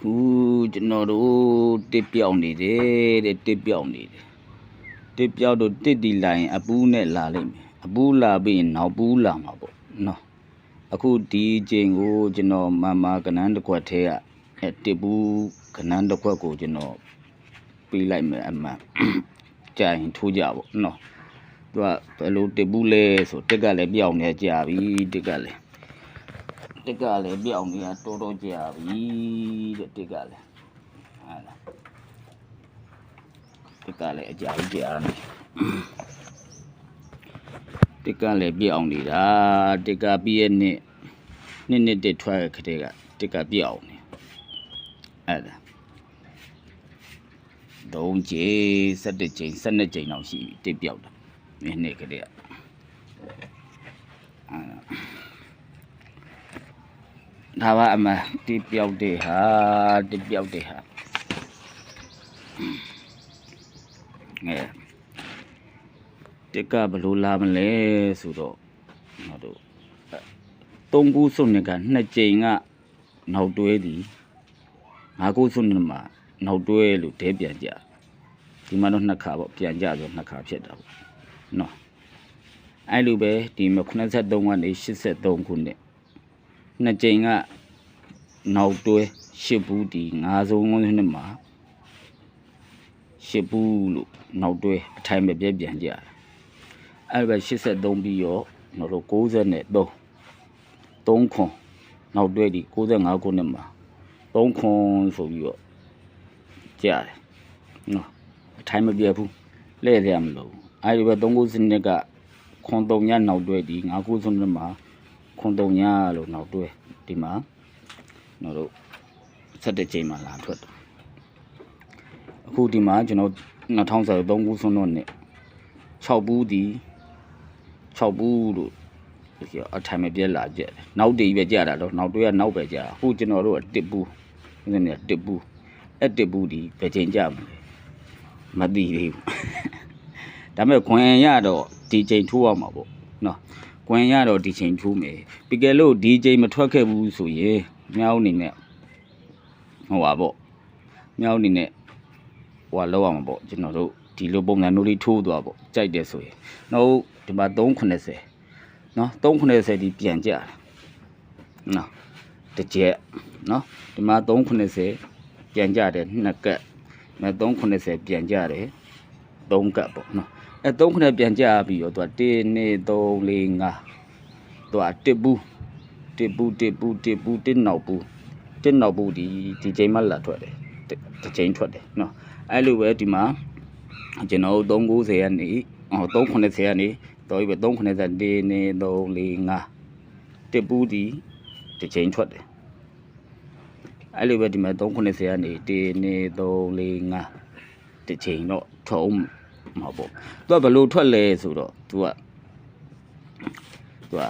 ခုကျွန်တော်တို့တစ်ပြောက်နေတယ်တဲ့တစ်ပြောက်နေတယ်တစ်ပြောက်တော့တစ်ဒီလိုင်းအပူးနဲ့လာလိမ့်မယ်အပူးလာပြီးရင်နောက်ပူးလာမှာပေါ့နော်အခုဒီချိန်ကိုကျွန်တော်မမကနန်းတစ်ခွက်ထဲကအဲတစ်ဘူးကနန်းတစ်ခွက်ကိုကျွန်တော်ပေးလိုက်မယ်အမှန်ကြာရင်ထိုးကြပေါ့နော်သူကဘယ်လိုတစ်ဘူးလဲဆိုတစ်ကလည်းပြောက်နေကြပြီတစ်ကလည်း တက်ကလည်းပြောင်းနေတာတော်တော်ကြာပြီတဲ့တက်ကလည်းဟာလားတက်ကလည်းအကြာကြီးကြာနေတက်ကလည်းပြောင်းနေတာတက်ကပြည့်ရဲ့နှစ်နှစ်နှစ်တစ်ထွက်ခတဲ့ကတက်ကပြောင်းနေအဲ့ဒါသုံးကြိမ်17ကြိမ်12ကြိမ်လောက်ရှိပြီတစ်ပြောက်တာနှစ်နှစ်ခတဲ့ကအဲ့ဒါ ဒါပါအမတိပြောက်တဲ့ဟာတိပြောက်တဲ့ဟာငဲတက်ကဘလို့လာမလဲဆိုတော့ဟောတို့သုံးခုစုနှစ်ကနှစ်ကြိမ်ကနောက်တွဲသည်ငါးခုစုနှစ်မှာနောက်တွဲလို့တဲပြန်ကြဒီမှာတော့နှစ်ခါပေါ့ပြန်ကြဆိုနှစ်ခါဖြစ်တာပေါ့နော်အဲ့လိုပဲဒီမှာ83ကနေ83ခုနှစ် နှစ်ကြိမ်ကနောက်တွဲရှစ်ဘူးဒီငါးဆုံးနှစ်မှာရှစ်ဘူးလို့နောက်တွဲအထိုင်မပြည့်ပြန်ကြတယ်အဲ့ဘက်83ပြီးတော့ကျွန်တော်တို့93 3ခွန်နောက်တွဲဒီ65ခုနှစ်မှာ3ခွန်ဆိုပြီးတော့ကြားတယ်နော်အထိုင်မပြည့်ဘူးလဲ့ရမလို့အဲ့ဒီဘက်3ခုစနစ်ကခွန်3ညနောက်တွဲဒီ5ခုစနစ်မှာ ခွန်တုံညာလို့နောက်တွဲဒီမှာကျွန်တော်တို့17ချိန်မှလာထွက်တယ်အခုဒီမှာကျွန်တော်2023ခုဆုံးတော့နဲ့6ဘူးဒီ6ဘူးလို့ဒီအထိုင်မပြက်လာကြတယ်နောက်တည်ပဲကြာတာတော့နောက်တွဲကနောက်ပဲကြာအခုကျွန်တော်တို့ကတစ်ဘူးဒီနေ့တစ်ဘူးအဲ့တစ်ဘူးဒီပဲချိန်ကြာမလဲမသိသေးဘူးဒါပေမဲ့ခွင်ရတော့ဒီချိန်ထိုးရမှာပေါ့နော် ကွန်ရတော့ဒီချိန်ထိုးမယ်ပီကယ်လို့ဒီချိန်မထွက်ခဲ့ဘူးဆိုရင်မြောင်းအနေနဲ့ဟိုပါပေါ့မြောင်းအနေနဲ့ဟိုကလောက်အောင်ပေါ့ကျွန်တော်တို့ဒီလိုပုံစံမျိုးလေးထိုးသွားပေါ့ကြိုက်တယ်ဆိုရင်နောက်ဒီမှာ390နော်390ဒီပြန်ကြတာနော်တစ်ချက်နော်ဒီမှာ390ပြန်ကြတယ်နှစ်ကက်မဲ390ပြန်ကြတယ်3ကက်ပေါ့နော် အဲ3ခုနဲ့ပြန်ကြပြီးတော့သူက1 2 3 4 5သူကတစ်ဘူးတစ်ဘူးတစ်ဘူးတစ်ဘူးတစ်နောက်ဘူးတစ်နောက်ဘူးဒီဒီချိန်မှလာထွက်တယ်တစ်ချိန်ထွက်တယ်နော်အဲ့လိုပဲဒီမှာကျွန်တော်တို့390ကနေဟော390ကနေတော့ပြီ390 1 2 3 4 5တစ်ဘူးဒီတစ်ချိန်ထွက်တယ်အဲ့လိုပဲဒီမှာ390ကနေ1 2 3 4 5တစ်ချိန်တော့ထွက်အောင် မှာပေါ့သူကဘယ်လိုထွက်လဲဆိုတော့သူကသူက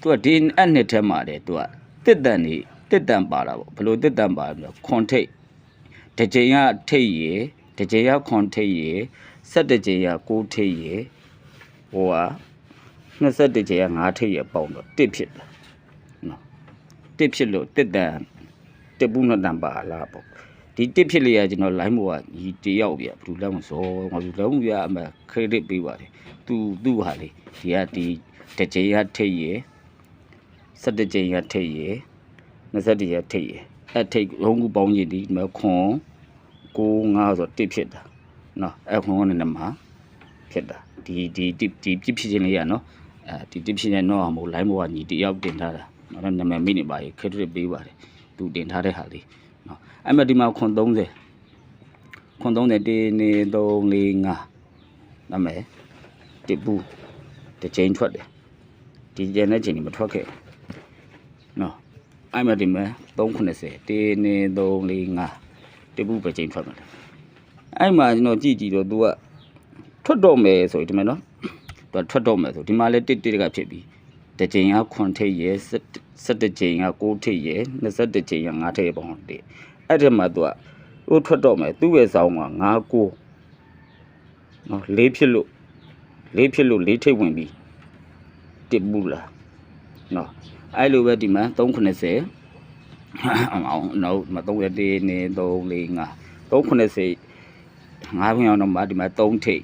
သူကဒီအနှစ်ထဲမှာတယ်သူကတစ်တန်နေတစ်တန်ပါတာပေါ့ဘယ်လိုတစ်တန်ပါလဲခွန်ထိတ်တစ်ချိန်ကထိတ်ရယ်တစ်ချိန်ကခွန်ထိတ်ရယ်ဆက်တစ်ချိန်ကကိုးထိတ်ရယ်ဟိုက21ချိန်က9ထိတ်ရယ်ပေါင်းတော့တစ်ဖြစ်တယ်နော်တစ်ဖြစ်လို့တစ်တန်တစ်ဘူးနှစ်တန်ပါလားပေါ့ ဒီတစ်ဖြစ်လေးကကျွန်တော် line ဘောကညီတယောက်ပြဘယ်သူလဲမစောငါဘယ်သူလဲမပြအမ credit ပေးပါတယ်သူသူ့ဟာလေဒီကဒီတစ်ချိန်ရထိတ်ရယ်17ချိန်ရထိတ်ရယ်20ရထိတ်ရယ်အဲ့ထိတ်လုံးကူပေါင်းရင်ဒီမခွန်9 5ဆိုတစ်ဖြစ်တာနော်အဲ့ခွန်ကနေမှာဖြစ်တာဒီဒီတစ်ဒီပြဖြစ်ချင်းလေးရနော်အဲဒီတစ်ဖြစ်ချင်းတော့မဟုတ် line ဘောကညီတယောက်တင်ထားတာနော်နာမည်မိနေပါရေ credit ပေးပါတယ်သူတင်ထားတဲ့ဟာလေး နော်အဲ့မဲ့ဒီမှာခွန်30ခွန်30 1 2 3 4 5နာမည်တစ်ဘူးတစ်ချိန်ထွက်တယ်ဒီကျန်တဲ့ချိန်တွေမထွက်ခဲ့နော်အဲ့မဲ့ဒီမှာ390 1 2 3 4 5တစ်ဘူးပဲချိန်ထွက်မှာတယ်အဲ့မှာကျွန်တော်ကြည့်ကြည့်တော့ तू ကထွက်တော့မယ်ဆိုဒီမှာနော် तू ထွက်တော့မယ်ဆိုဒီမှာလဲတစ်တစ်ကဖြစ်ပြီ တစ်ချိန်ကခွန်ထိပ်ရယ်17ချိန်က6ထိပ်ရယ်21ချိန်က9ထိပ်ရယ်ပေါ့ဟုတ်တယ်အဲ့ဒီမှာသူကဟိုထွက်တော့မယ်သူ့ရဲ့ဆောင်းမှာ9 9နော်လေးဖြစ်လို့လေးဖြစ်လို့လေးထိပ်ဝင်ပြီးတစ်ဘူးလားနော်အဲ့လိုပဲဒီမှာ390အောင်နောက်မ3ရက်1နေ3 4 5 390 5ခွင့်အောင်တော့မှဒီမှာ3ထိပ်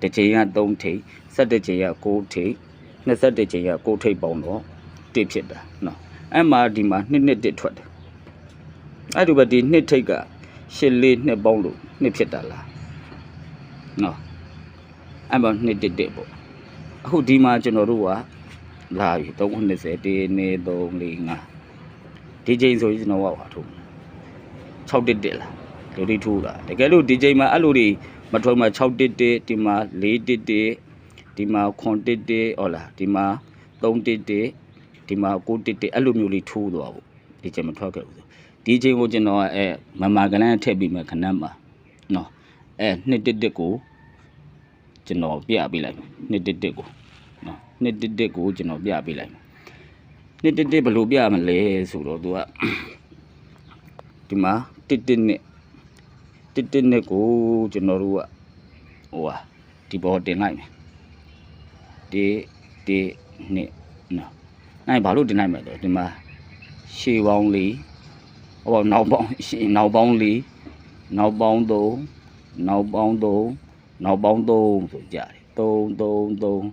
တစ်ချိန်က3ထိပ်17ချိန်က6ထိပ် 21ချိန်က6ထိပ်ပေါင်းတော့တစ်ဖြစ်တာနော်အဲ့မှာဒီမှာ2နှစ်တစ်ထွက်တယ်အဲ့ဒီဘက်ဒီ2ထိပ်က8လေး2ပေါင်းလို့2ဖြစ်တာလားနော်အဲ့မှာ2တစ်တစ်ပေါ့အခုဒီမှာကျွန်တော်တို့ကလာပြီ390 1နေ3 4 5ဒီချိန်ဆိုရင်ကျွန်တော်ကဟာထုတ်6တစ်တစ်လားလူတွေထိုးတာတကယ်လို့ဒီချိန်မှာအဲ့လိုတွေမထုံးမှာ6တစ်တစ်ဒီမှာ4တစ်တစ် ဒီမှာ9တစ်တစ်ဟုတ်လားဒီမှာ3တစ်တစ်ဒီမှာ9တစ်တစ်အဲ့လိုမျိုးလေးထိုးသွားဖို့ဒီချိန်မထွက်ခဲ့ဘူးဒီချိန်ကိုကျွန်တော်ကအဲမမကလန်းထည့်ပြီးမှခဏမှာနော်အဲနှစ်တစ်တစ်ကိုကျွန်တော်ပြပေးလိုက်မယ်နှစ်တစ်တစ်ကိုနော်နှစ်တစ်တစ်ကိုကျွန်တော်ပြပေးလိုက်မယ်နှစ်တစ်တစ်ဘယ်လိုပြမလဲဆိုတော့သူကဒီမှာတစ်တစ်နဲ့တစ်တစ်နဲ့ကိုကျွန်တော်တို့ကဟိုဟာဒီဘောတင်လိုက်မယ် ဒီဒီနှစ်နော်အဲ့ဘာလို့တင်လိုက်မလဲဒီမှာရှေးပေါင်းလေးဟိုနောက်ပေါင်းရှေးနောက်ပေါင်းလေးနောက်ပေါင်းသုံးနောက်ပေါင်းသုံးနောက်ပေါင်းသုံးဆိုကြတယ်သုံးသုံးသုံး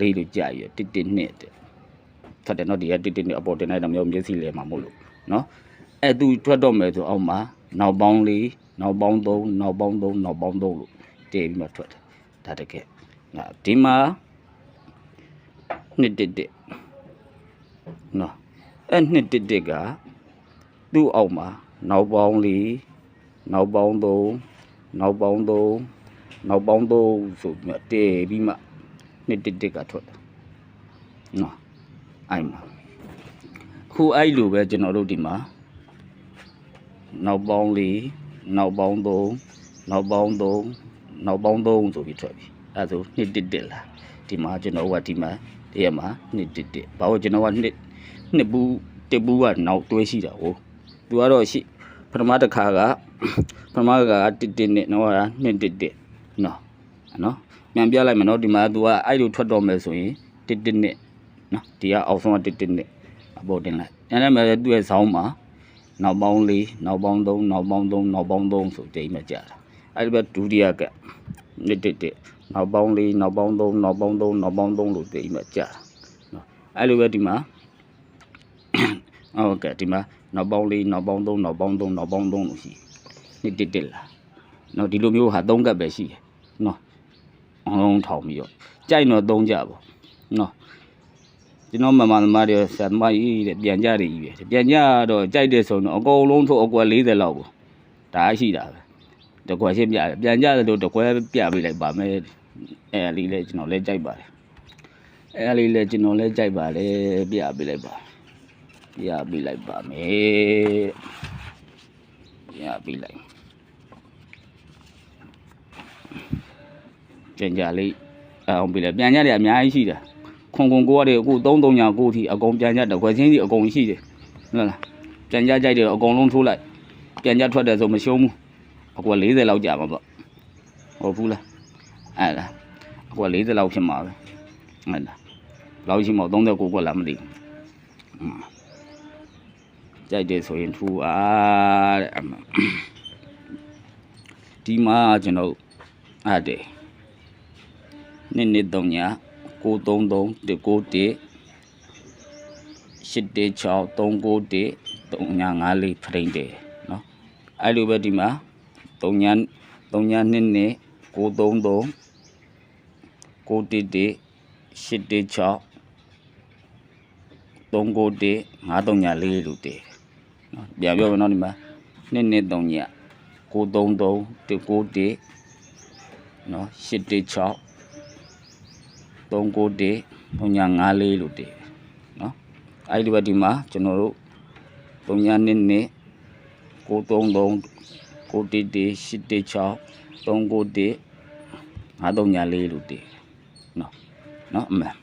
လေးလို့ကြာရတစ်တစ်နှစ်တဲ့ဖတ်တယ်နော်ဒီကတစ်တစ်နှစ်အပေါ်တင်လိုက်တော့မျိုးမျက်စိလဲမှာမဟုတ်လို့နော်အဲ့သူထွက်တော့မယ်ဆိုအောက်မှာနောက်ပေါင်းလေးနောက်ပေါင်းသုံးနောက်ပေါင်းသုံးနောက်ပေါင်းသုံးလို့တည်ပြီးမှထွက်တယ်ဒါတကယ်ငါဒီမှာ နှစ်တစ်တစ်နော်အဲ့နှစ်တစ်တစ်ကသူ့အောက်မှာနောက်ပေါင်းလေးနောက်ပေါင်းသုံးနောက်ပေါင်းသုံးနောက်ပေါင်းသုံးဆိုပြီးမှတည်ပြီးမှနှစ်တစ်တစ်ကထွက်တယ်နော်အဲ့မှာခုအဲ့လိုပဲကျွန်တော်တို့ဒီမှာနောက်ပေါင်းလေးနောက်ပေါင်းသုံးနောက်ပေါင်းသုံးနောက်ပေါင်းသုံးဆိုပြီးထွက်ပြီအဲ့ဒါဆိုနှစ်တစ်တစ်လားဒီမှာကျွန်တော်ကဒီမှာ ဒီရမှာနှစ်တစ်တစ်ဘာလို့ကျွန်တော်ကနှစ်နှစ်ဘူးတစ်ဘူးကနောက်တွဲရှိတာဟုတ်သူကတော့ရှိပထမတစ်ခါကပထမကတစ်တစ်နဲ့နောက်ကနှစ်တစ်တစ်နော်နော်ပြန်ပြလိုက်မယ်နော်ဒီမှာ तू ကအဲ့လိုထွက်တော့မယ်ဆိုရင်တစ်တစ်နဲ့နော်ဒီကအောက်ဆုံးကတစ်တစ်နဲ့အပေါ်တင်လိုက်အဲ့ဒါမဲ့သူ့ရဲ့ဇောင်းမှာနောက်ပေါင်း၄နောက်ပေါင်း၃နောက်ပေါင်း၃နောက်ပေါင်း၃ဆိုတိတ်မှကြာတာအဲ့ဒီဘက်ဒုတိယကနှစ်တစ်တစ် နောက်ပေါင်း၄နောက်ပေါင်း၃နောက်ပေါင်း၃နောက်ပေါင်း၃လို့တိတ်မှကြာတာနော်အဲ့လိုပဲဒီမှာဟုတ်ကဲ့ဒီမှာနောက်ပေါင်း၄နောက်ပေါင်း၃နောက်ပေါင်း၃နောက်ပေါင်း၃လို့ရှိနှစ်တစ်တစ်လားနော်ဒီလိုမျိုးဟာ၃ကပ်ပဲရှိတယ်နော်အောင်လုံးထောင်ပြီးတော့ကြိုက်တော့၃ကြပေါ့နော်ကျွန်တော်မမသမားတွေဆရာသမားကြီးတဲ့ပြန်ကြတယ်ကြီးပဲပြန်ကြတော့ကြိုက်တဲ့ဆိုတော့အကုန်လုံးထုတ်အကွက်40လောက်ပေါ့ဒါရှိတာပဲတကွက်ချင်းပြတယ်ပြန်ကြတယ်လို့တကွက်ပြပေးလိုက်ပါမယ် အဲလေးလဲကျွန်တော်လဲကြိုက်ပါတယ်အဲလေးလဲကျွန်တော်လဲကြိုက်ပါလေပြပေးလိုက်ပါပြပေးလိုက်ပါမယ်ပြပေးလိုက်ပြန်ကြလေးအောင်ပေးလိုက်ပြန်ကြတယ်အများကြီးရှိတယ်ခွန်ခွန်ကိုရတယ်အခု3 3ညာ9ထိအကုန်ပြန်ကြတကွက်ချင်းစီအကုန်ရှိတယ်ဟုတ်လားပြန်ကြကြိုက်တယ်အကုန်လုံးထိုးလိုက်ပြန်ကြထွက်တယ်ဆိုမရှုံးဘူးအကွက်40လောက်ကြာမှာပေါ့ဟုတ်ဘူးလားအဲ့ဒါအ ကွက်40လောက်ဖြစ်မှာပဲဟုတ်လားလောက်ရှိမှ39ကွက်လားမသိဘူးကြိုက်တယ်ဆိုရင်ထူအားတဲ့အမှဒီမှာကျွန်တော်အားတယ်နှစ်နှစ်3ညာ933 191 816 391 3954ဖရိန်တယ်နော်အဲ့လိုပဲဒီမှာ3ညာ3ညာနှစ်နဲ့933 911 816 391 534လို့တည်နော်ပြန်ပြောမယ်နော်ဒီမှာနှစ်နှစ်3ညာ933 191နော်816 391 354လို့တည်နော်အဲ့ဒီဘက်ဒီမှာကျွန်တော်တို့3နှစ်နဲ့933 911 816 391 534လို့တည်နော် နော်အမှန်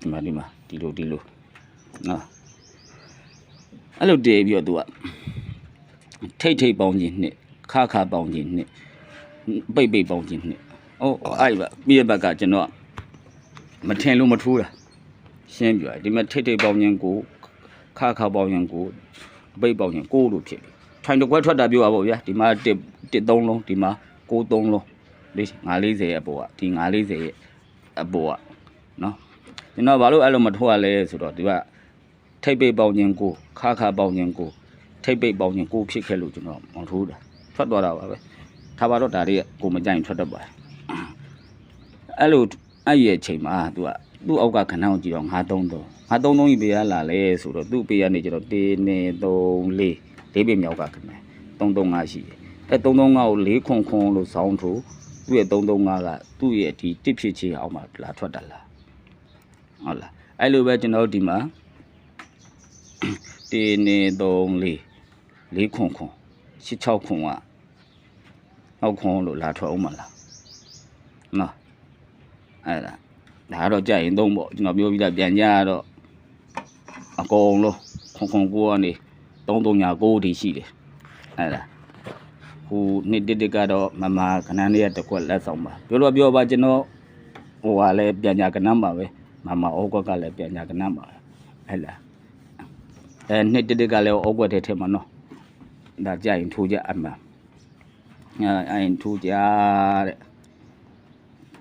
ဒီမှာဒီမှာဒီလိုဒီလိုနော်အဲ့လိုတည်ပြီးတော့ तू ကထိတ်ထိတ်ပေါင်းခြင်းနှစ်ခါခါပေါင်းခြင်းနှစ်ပိတ်ပိတ်ပေါင်းခြင်းနှစ်အော်အဲ့ဒီဘက်ပြီးရဘက်ကကျွန်တော်မထင်လို့မထိုးတာရှင်းပြဒီမှာထိတ်ထိတ်ပေါင်းခြင်းကိုခါခါပေါင်းခြင်းကိုအပိတ်ပေါက်ရင်6လို့ဖြစ်ပြီထိုင်တစ်ခွက်ထွက်တာပြောပါဗောဗျာဒီမှာ1 1 3လုံးဒီမှာ6 3လုံးလေး940ရဲ့အပေါ်ကဒီ940ရဲ့အပေါ်က နော်ကျွန်တော်ဘာလို့အဲ့လိုမထုတ်ရလဲဆိုတော့ဒီကထိပ်ပိတ်ပေါက်ရင်ကိုခါခါပေါက်ရင်ကိုထိပ်ပိတ်ပေါက်ရင်ကိုဖြစ်ခဲ့လို့ကျွန်တော်မထိုးတာထွက်သွားတာပါပဲထားပါတော့ဒါတွေကကိုမကြိုက်ရင်ထွက်တတ်ပါတယ်အဲ့လိုအဲ့ရဲ့အချိန်မှာသူကသူ့အောက်ကခဏကိုကြည့်တော့933 933ကြီးပေးရလာလဲဆိုတော့သူ့ပေးရနေကျတော့1 2 3 4လေးပေးမြောက်ကခဏ335ရှိတယ်အဲ335ကို4ခွန်ခွန်လို့ဇောင်းထိုးသူ့ရဲ့335ကသူ့ရဲ့ဒီတစ်ဖြစ်ချေအောင်မှာလာထွက်တာလား ဟုတ်လားအဲ့လိုပဲကျွန်တော်တို့ဒီမှာ1 2 3 4 4ခွန်ခွန်6 6ခွန်ကနောက်ခွန်လို့လာထွက်အောင်မလားနော်အဲ့ဒါဒါကတော့ကြက်ရင်သုံးပေါ့ကျွန်တော်ပြောပြီးသားပြန်ကြရတော့အကုန်လုံးခွန်ခွန်ကိုကနေ3396တိရှိတယ်အဲ့ဒါဟိုနှစ်တစ်တစ်ကတော့မမခဏလေးရတစ်ခွက်လက်ဆောင်ပါပြောလို့ပြောပါကျွန်တော်ဟိုဟာလည်းပြန်ညာကနန်းပါပဲ မမဩကွက်ကလည်းပြန်ညာကနန်းပါပဲအဲ့လားအဲနှစ်တစ်တစ်ကလည်းဩကွက်ထဲထဲမှာနော်ဒါကြရင်ထိုးကြအမှန်အဲအဲ့ရင်ထိုးကြတဲ့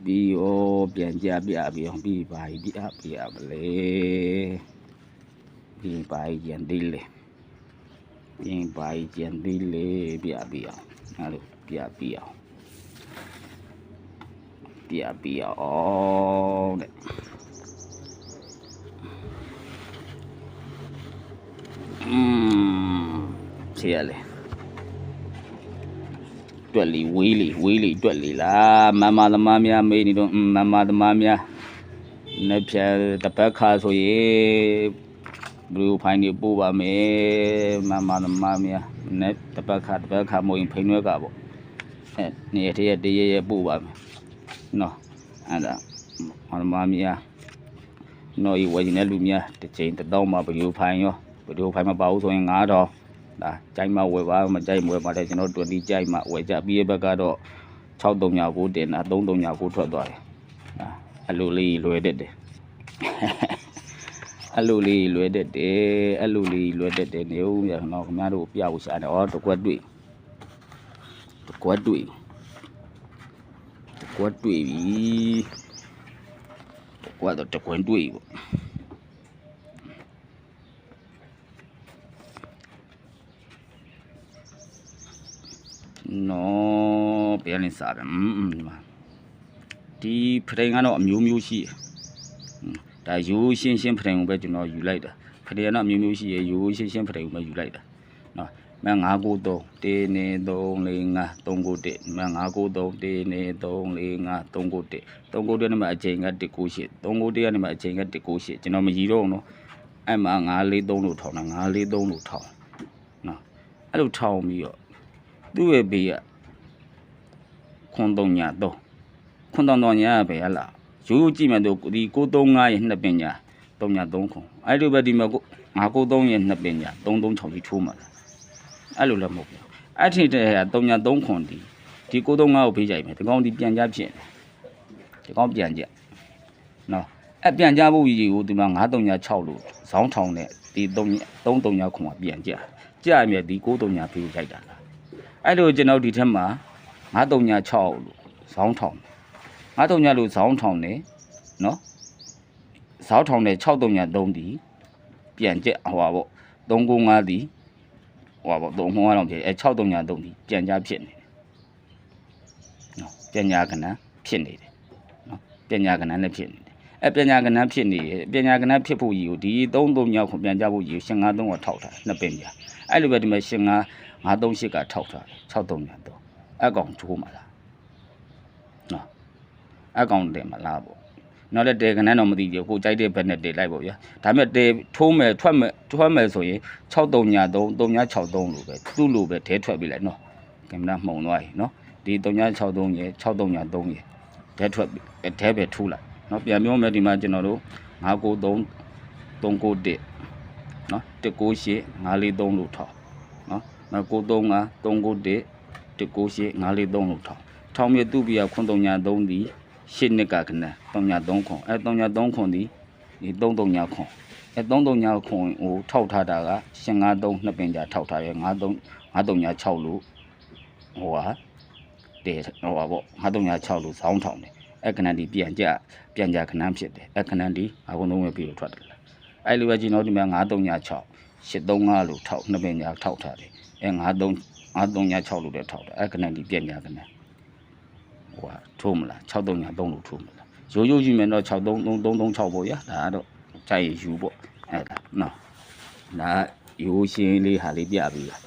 ပြီးရောပြန်ကြပြပြီးအောင်ပြီးပါပြီပြပြရမလဲပြီးပါကြံသေးလေပြီးပါကြံသေးလေပြပြအောင်အဲ့လိုပြပြအောင်ပြပြအောင်တဲ့อืม ရှိရလဲတွက်လီဝေးလီဝေးလီတွက်လီလားမမသမားများမေးနေတော့မမသမားများနှစ်ဖြန်တပတ်ခါဆိုရင်ဘလူးဖိုင်တွေပို့ပါမယ်မမသမားများနှစ်တပတ်ခါတပတ်ခါမို့ရင်ဖိနှွဲကပေါ့အဲနေရတဲ့တရရပို့ပါမယ်နော်အဲ့ဒါမမများနော်ဒီဝယ်နေတဲ့လူများတစ်ချိန်တစ်တောင်းမှာဘလူးဖိုင်ရောဘလူးဖိုင်မပါဘူးဆိုရင်9000 ဒါကြိုက်မှဝယ်ပါမကြိုက်မဝယ်ပါတဲ့ကျွန်တော်တို့ဒီကြိုက်မှဝယ်ကြပြီးရဲ့ဘက်ကတော့6339တင်တာ3339ထွက်သွားတယ်အာအလိုလေးလွယ်တတ်တယ်အလိုလေးလွယ်တတ်တယ်အလိုလေးလွယ်တတ်တယ်နေဦးရတော့ခင်ဗျားတို့ပြဖို့ရှာတယ်ဩတကွက်တွေ့တကွက်တွေ့တကွက်တွေ့ပြီတကွက်တော့တကွက်တွေ့ပေါ့ နော်ဘယ်လင်းစားတယ်ဒီမှာဒီဖရင်ကတော့အမျိုးမျိုးရှိတယ်ဒါရိုးရှင်းရှင်းဖရင်ကိုပဲကျွန်တော်ယူလိုက်တာဖရင်ကတော့အမျိုးမျိုးရှိရရိုးရှင်းရှင်းဖရင်ကိုပဲယူလိုက်တာနော်မ993 1 2 3 4 5 3 9 1မ993 1 2 3 4 5 3 9 1 3 9နဲ့မှာအချိန်က198 391နဲ့မှာအချိန်က198ကျွန်တော်မရည်တော့ဘူးနော်အဲ့မှာ943လို့ထောင်တာ943လို့ထောင်နော်အဲ့လိုထောင်ပြီးတော့ သူ့ရဲ့ဘေးကခွန်တုံညာတော့ခွန်တုံတော်ညာပဲဟလားရိုးရိုးကြည့်မှတော့ဒီ635ရဲ့နှစ်ပင်ညာ3ညာ3ခွန်အဲ့လိုပဲဒီမှာ993ရဲ့နှစ်ပင်ညာ336ပြီးထိုးမှာလားအဲ့လိုလည်းမဟုတ်ဘူးအဲ့ထိတဲ့က3ညာ3ခွန်ဒီဒီ635ကိုဖေးကြိုက်မယ်ဒီကောင်ဒီပြန်ကြဖြစ်တယ်ဒီကောင်ပြန်ကြနော်အဲ့ပြန်ကြဖို့ကြီးကိုဒီမှာ936လို့ဇောင်းထောင်နဲ့ဒီ3 3ညာခွန်ကပြန်ကြကြရမြဲဒီ635ဖေးကြိုက်တာလား အဲ့လိုကျွန်တော်ဒီထက်မှာ936လို့ဇောင်းထောင်939လို့ဇောင်းထောင်တယ်နော်ဇောင်းထောင်တယ်633ဒီပြန်ကျက်ဟိုပါပေါ့395ဒီဟိုပါပေါ့3ခွန်ကတော့ဖြစ်အဲ633ဒီပြန်ကြဖြစ်နေတယ်နော်ပြန်ညာကဏ္ဍဖြစ်နေတယ်နော်ပြန်ညာကဏ္ဍလည်းဖြစ်နေတယ် အဲပြန်ညာကဏ္ဍဖြစ်နေတယ်ပြန်ညာကဏ္ဍဖြစ်ဖို့ကြီးကိုဒီ33ခွန်ပြန်ကြဖို့ကြီးကို553ကိုထောက်ထားနှစ်ပင်ပြအဲ့လိုပဲဒီမှာ5 938ကထောက်ထားတယ်63တော့အကောင်ထိုးမှာလားနော်အကောင်တယ်မလားပေါ့နောက်လည်းတဲခဏတော့မသိကြဘူးကိုကြိုက်တဲ့ဘက်နဲ့တဲလိုက်ပေါ့ဗျာဒါပေမဲ့တဲထိုးမယ်ထွက်မယ်ထွက်မယ်ဆိုရင်63 3 363လို့ပဲသူ့လိုပဲတဲထွက်ပြီလေနော်ကင်မရာမှုံသွားပြီနော်ဒီ363ရယ်63ရယ်တဲထွက်ပြီတဲပဲထိုးလိုက် နော်ပြန်ပြောမယ်ဒီမှာကျွန်တော်တို့993 391နော်198 943လို့ထောက်နော်935 391 198 943လို့ထောက်ထောင်မြသူ့ပြရခွန်း303ဒီရှစ်နှစ်ကခဏ303ခွန်အဲ303ခွန်ဒီဒီ339ခွန်အဲ33ညာခွန်ဟိုထောက်ထားတာက553နှစ်ပင်ကြာထောက်ထားရဲ53 53ညာ6လို့ဟိုဟာတဲ့ဟိုပါပေါ့53ညာ6လို့ဇောင်းထောင်တယ် အဲခဏဒီပြန်ကြပြန်ကြခဏဖြစ်တယ်အဲခဏဒီအကုန်လုံးပဲပြီးတော့ထွက်တယ်လားအဲလိုပဲကျွန်တော်ဒီမှာ53ညာ6 835လို့ထောက်နှစ်ပင်ညာထောက်ထားတယ်အဲ53 53ညာ6လို့လည်းထောက်တယ်အဲခဏဒီပြန်ကြခဏဟိုဟာထိုးမလား63ညာ3လို့ထိုးမလားရိုးရိုးကြည့်မယ်တော့63336ပေါ့ဗျာဒါကတော့ကြိုက်ယူပေါ့အဲ့ဒါနော်ဒါရိုးရှင်းလေးဟာလေးပြပြီးတာ